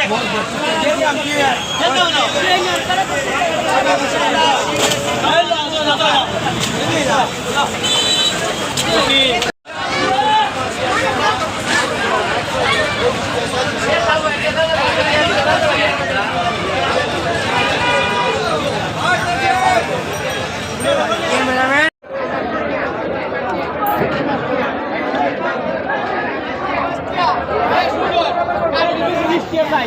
লোকগুলো লস কে চাই?